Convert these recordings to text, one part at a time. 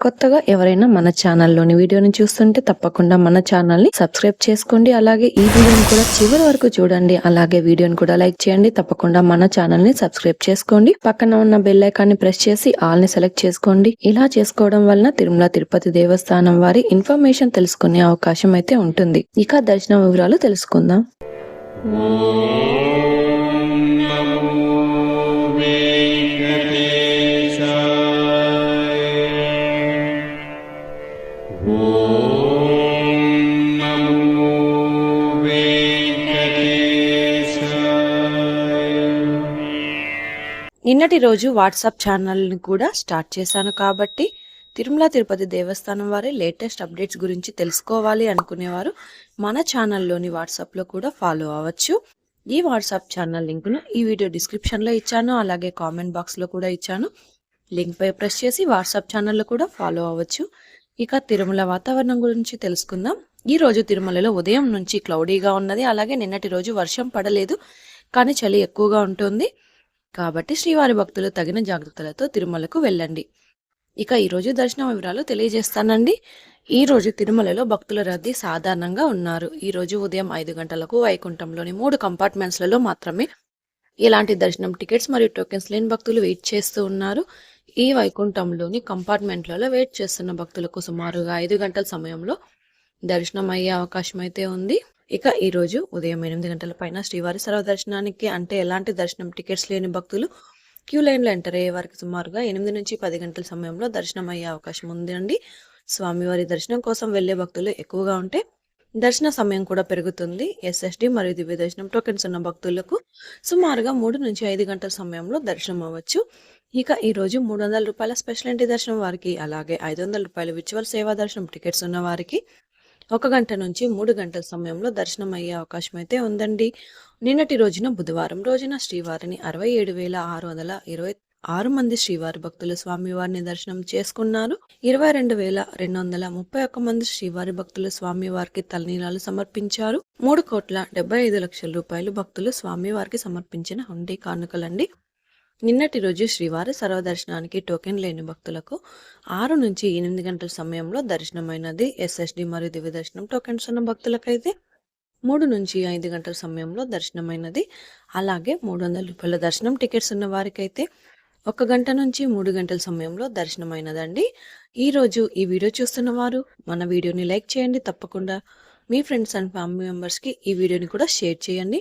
కొత్తగా ఎవరైనా మన ఛానల్లోని వీడియోని చూస్తుంటే తప్పకుండా మన ఛానల్ని సబ్స్క్రైబ్ చేసుకోండి. అలాగే ఈ వీడియోని కూడా చివరి వరకు చూడండి. అలాగే వీడియోని కూడా లైక్ చేయండి. తప్పకుండా మన ఛానల్ని సబ్స్క్రైబ్ చేసుకోండి. పక్కన ఉన్న బెల్ ప్రెస్ చేసి ఆల్ని సెలెక్ట్ చేసుకోండి. ఇలా చేసుకోవడం వలన తిరుమల తిరుపతి దేవస్థానం వారి ఇన్ఫర్మేషన్ తెలుసుకునే అవకాశం అయితే ఉంటుంది. ఇక దర్శన వివరాలు తెలుసుకుందాం. నిన్నటి రోజు వాట్సాప్ ఛానల్ని కూడా స్టార్ట్ చేశాను కాబట్టి తిరుమల తిరుపతి దేవస్థానం వారి లేటెస్ట్ అప్డేట్స్ గురించి తెలుసుకోవాలి అనుకునేవారు. మన ఛానల్లోని వాట్సాప్లో కూడా ఫాలో అవ్వచ్చు. ఈ వాట్సాప్ ఛానల్ లింక్ను ఈ వీడియో డిస్క్రిప్షన్లో ఇచ్చాను. అలాగే కామెంట్ బాక్స్లో కూడా ఇచ్చాను. లింక్పై ప్రెస్ చేసి వాట్సాప్ ఛానల్లో కూడా ఫాలో అవ్వచ్చు. ఇక తిరుమల వాతావరణం గురించి తెలుసుకుందాం. ఈ రోజు తిరుమలలో ఉదయం నుంచి క్లౌడీగా ఉన్నది. అలాగే నిన్నటి రోజు వర్షం పడలేదు. కానీ చలి ఎక్కువగా ఉంటుంది. కాబట్టి శ్రీవారి భక్తులు తగిన జాగ్రత్తలతో తిరుమలకు వెళ్ళండి. ఇక ఈరోజు దర్శన వివరాలు తెలియజేస్తానండి. ఈ రోజు తిరుమలలో భక్తుల రద్దీ సాధారణంగా ఉన్నారు. ఈ రోజు ఉదయం ఐదు గంటలకు వైకుంఠంలోని మూడు కంపార్ట్మెంట్స్లలో మాత్రమే ఇలాంటి దర్శనం టికెట్స్ మరియు టోకెన్స్ లేని భక్తులు వెయిట్ చేస్తూ ఉన్నారు. ఈ వైకుంఠంలోని కంపార్ట్మెంట్లలో వెయిట్ చేస్తున్న భక్తులకు సుమారుగా ఐదు గంటల సమయంలో దర్శనం అయ్యే అవకాశం అయితే ఉంది. ఇక ఈరోజు ఉదయం ఎనిమిది గంటల పైన శ్రీవారి సర్వదర్శనానికి అంటే ఎలాంటి దర్శనం టికెట్స్ లేని భక్తులు క్యూ లైన్లో ఎంటర్ అయ్యే వారికి సుమారుగా ఎనిమిది నుంచి పది గంటల సమయంలో దర్శనం అయ్యే అవకాశం ఉందండి. స్వామివారి దర్శనం కోసం వెళ్ళే భక్తులు ఎక్కువగా ఉంటే దర్శన సమయం కూడా పెరుగుతుంది. ఎస్ఎస్డి మరియు దివ్య దర్శనం టోకెన్స్ ఉన్న భక్తులకు సుమారుగా మూడు నుంచి ఐదు గంటల సమయంలో దర్శనం అవ్వచ్చు. ఇక ఈ రోజు మూడు వందల రూపాయల స్పెషల్ ఎంట్రీ దర్శనం వారికి అలాగే ఐదు వందల రూపాయల విచువల్ సేవా దర్శనం టికెట్స్ ఉన్న వారికి ఒక గంట నుంచి మూడు గంటల సమయంలో దర్శనం అయ్యే అవకాశం అయితే ఉందండి. నిన్నటి రోజున బుధవారం రోజున శ్రీవారిని అరవై ఏడు వేల ఆరు వందల ఇరవై ఆరు మంది శ్రీవారి భక్తులు స్వామివారిని దర్శనం చేసుకున్నారు. ఇరవై రెండు వేల రెండు వందల ముప్పై ఒక్క మంది శ్రీవారి భక్తులు స్వామివారికి తలనీలాలు సమర్పించారు. మూడు కోట్ల డెబ్బై ఐదు లక్షల రూపాయలు భక్తులు స్వామివారికి సమర్పించిన హుండీ కానుకలండి. నిన్నటి రోజు శ్రీవారి సర్వదర్శనానికి టోకెన్ లేని భక్తులకు ఆరు నుంచి ఎనిమిది గంటల సమయంలో దర్శనమైనది. ఎస్ఎస్డి మరియు దివ్య దర్శనం టోకెన్స్ ఉన్న భక్తులకైతే మూడు నుంచి ఐదు గంటల సమయంలో దర్శనమైనది. అలాగే మూడు వందల రూపాయల దర్శనం టికెట్స్ ఉన్న వారికైతే ఒక గంట నుంచి మూడు గంటల సమయంలో దర్శనమైనదండి. ఈరోజు ఈ వీడియో చూస్తున్న వారు మన వీడియోని లైక్ చేయండి. తప్పకుండా మీ ఫ్రెండ్స్ అండ్ ఫ్యామిలీ మెంబర్స్కి ఈ వీడియోని కూడా షేర్ చేయండి.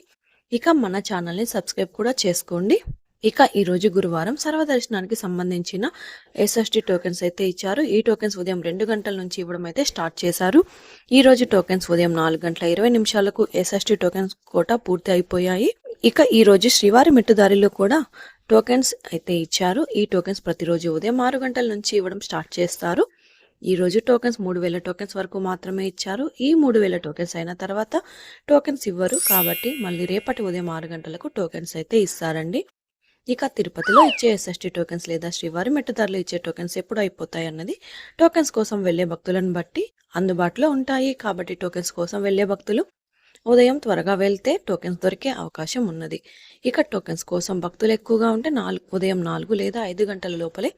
ఇక మన ఛానల్ని సబ్స్క్రైబ్ కూడా చేసుకోండి. ఇక ఈరోజు గురువారం సర్వదర్శనానికి సంబంధించిన ఎస్ఎస్టీ టోకెన్స్ అయితే ఇచ్చారు. ఈ టోకెన్స్ ఉదయం రెండు గంటల నుంచి ఇవ్వడం అయితే స్టార్ట్ చేశారు. ఈ రోజు టోకెన్స్ ఉదయం నాలుగు గంటల ఇరవై నిమిషాలకు ఎస్ఎస్టీ టోకెన్స్ కోట పూర్తి అయిపోయాయి. ఇక ఈ రోజు శ్రీవారి మెట్టుదారిలో కూడా టోకెన్స్ అయితే ఇచ్చారు. ఈ టోకెన్స్ ప్రతిరోజు ఉదయం ఆరు గంటల నుంచి ఇవ్వడం స్టార్ట్ చేస్తారు. ఈ రోజు టోకెన్స్ మూడు వేల టోకెన్స్ వరకు మాత్రమే ఇచ్చారు. ఈ మూడు వేల టోకెన్స్ అయిన తర్వాత టోకెన్స్ ఇవ్వరు కాబట్టి మళ్ళీ రేపటి ఉదయం ఆరు గంటలకు టోకెన్స్ అయితే ఇస్తారండి. ఇక తిరుపతిలో ఇచ్చే ఎస్ఎస్టీ టోకెన్స్ లేదా శ్రీవారి మెట్టుదారులు ఇచ్చే టోకెన్స్ ఎప్పుడు అయిపోతాయి అన్నది టోకెన్స్ కోసం వెళ్ళే భక్తులను బట్టి అందుబాటులో ఉంటాయి. కాబట్టి టోకెన్స్ కోసం వెళ్ళే భక్తులు ఉదయం త్వరగా వెళ్తే టోకెన్స్ దొరికే అవకాశం ఉన్నది. ఇక టోకెన్స్ కోసం భక్తులు ఎక్కువగా ఉంటే నాలుగు ఉదయం నాలుగు లేదా ఐదు గంటల లోపలే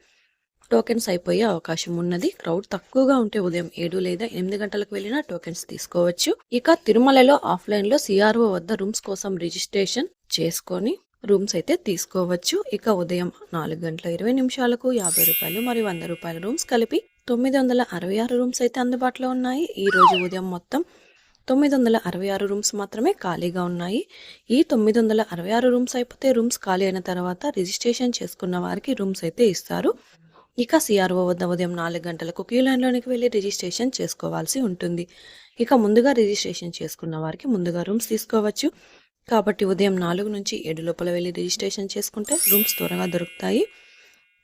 టోకెన్స్ అయిపోయే అవకాశం ఉన్నది. క్రౌడ్ తక్కువగా ఉంటే ఉదయం ఏడు లేదా ఎనిమిది గంటలకు వెళ్ళినా టోకెన్స్ తీసుకోవచ్చు. ఇక తిరుమలలో ఆఫ్లైన్లో సిఆర్ఓ వద్ద రూమ్స్ కోసం రిజిస్ట్రేషన్ చేసుకొని రూమ్స్ అయితే తీసుకోవచ్చు. ఇక ఉదయం నాలుగు గంటల ఇరవై నిమిషాలకు యాభై రూపాయలు మరియు వంద రూపాయల రూమ్స్ కలిపి తొమ్మిది వందల అరవై ఆరు రూమ్స్ అయితే అందుబాటులో ఉన్నాయి. ఈ రోజు ఉదయం మొత్తం తొమ్మిది వందల అరవై ఆరు రూమ్స్ మాత్రమే ఖాళీగా ఉన్నాయి. ఈ తొమ్మిది వందల అరవై ఆరు రూమ్స్ అయిపోతే రూమ్స్ ఖాళీ అయిన తర్వాత రిజిస్ట్రేషన్ చేసుకున్న వారికి రూమ్స్ అయితే ఇస్తారు. ఇక సిఆర్ఓ వద్ద ఉదయం నాలుగు గంటలకు క్యూ లైన్లోనికి వెళ్ళి రిజిస్ట్రేషన్ చేసుకోవాల్సి ఉంటుంది. ఇక ముందుగా రిజిస్ట్రేషన్ చేసుకున్న వారికి ముందుగా రూమ్స్ తీసుకోవచ్చు. కాబట్టి ఉదయం నాలుగు నుంచి ఏడు లోపల వెళ్ళి రిజిస్ట్రేషన్ చేసుకుంటే రూమ్స్ త్వరగా దొరుకుతాయి.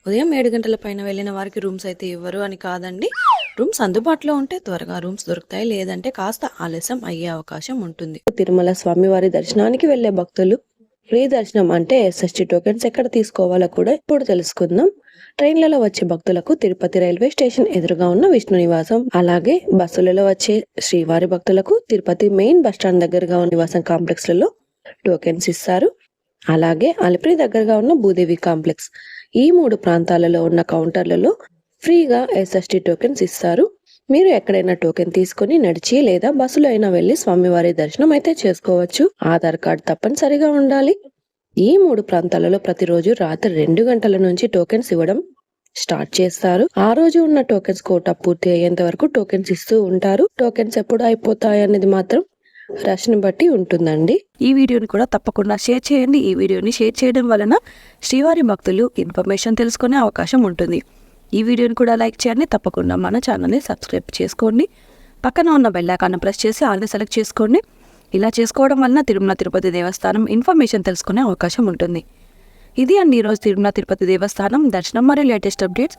ఉదయం ఏడు గంటల పైన వెళ్ళిన వారికి రూమ్స్ అయితే ఇవ్వరు అని కాదండి. రూమ్స్ అందుబాటులో ఉంటే త్వరగా రూమ్స్ దొరుకుతాయి. లేదంటే కాస్త ఆలస్యం అయ్యే అవకాశం ఉంటుంది. తిరుమల స్వామివారి దర్శనానికి వెళ్ళే భక్తులు ఫ్రీ దర్శనం అంటే ఎస్ఎస్టీ టోకెన్స్ ఎక్కడ తీసుకోవాలో కూడా ఇప్పుడు తెలుసుకుందాం. ట్రైన్లలో వచ్చే భక్తులకు తిరుపతి రైల్వే స్టేషన్ ఎదురుగా ఉన్న విష్ణు నివాసం అలాగే బస్సులలో వచ్చే శ్రీవారి భక్తులకు తిరుపతి మెయిన్ బస్ స్టాండ్ దగ్గరగా ఉన్న నివాసం కాంప్లెక్స్లలో టోకెన్స్ ఇస్తారు. అలాగే అలిపిరి దగ్గరగా ఉన్న భూదేవి కాంప్లెక్స్ ఈ మూడు ప్రాంతాలలో ఉన్న కౌంటర్లలో ఫ్రీగా ఎస్ఎస్టీ టోకెన్స్ ఇస్తారు. మీరు ఎక్కడైనా టోకెన్ తీసుకొని నడిచి లేదా బస్సులో అయినా వెళ్ళి స్వామివారి దర్శనం అయితే చేసుకోవచ్చు. ఆధార్ కార్డ్ తప్పనిసరిగా ఉండాలి. ఈ మూడు ప్రాంతాలలో ప్రతిరోజు రాత్రి రెండు గంటల నుంచి టోకెన్స్ ఇవ్వడం స్టార్ట్ చేస్తారు. ఆ రోజు ఉన్న టోకెన్స్ కోటా పూర్తి అయ్యేంత వరకు టోకెన్స్ ఇస్తూ ఉంటారు. టోకెన్స్ ఎప్పుడు అయిపోతాయి అనేది మాత్రం రాశిని బట్టి ఉంటుందండి. ఈ వీడియోని కూడా తప్పకుండా షేర్ చేయండి. ఈ వీడియోని షేర్ చేయడం వలన శ్రీవారి భక్తులు ఇన్ఫర్మేషన్ తెలుసుకునే అవకాశం ఉంటుంది. ఈ వీడియోని కూడా లైక్ చేయండి. తప్పకుండా మన ఛానల్ని సబ్స్క్రైబ్ చేసుకోండి. పక్కన ఉన్న బెల్ ప్రెస్ చేసి ఆల్ని సెలెక్ట్ చేసుకోండి. ఇలా చేసుకోవడం వలన తిరుమల తిరుపతి దేవస్థానం ఇన్ఫర్మేషన్ తెలుసుకునే అవకాశం ఉంటుంది. ఇది అండి ఈరోజు తిరుమల తిరుపతి దేవస్థానం. దర్శనం మరియు లేటెస్ట్ అప్డేట్స్.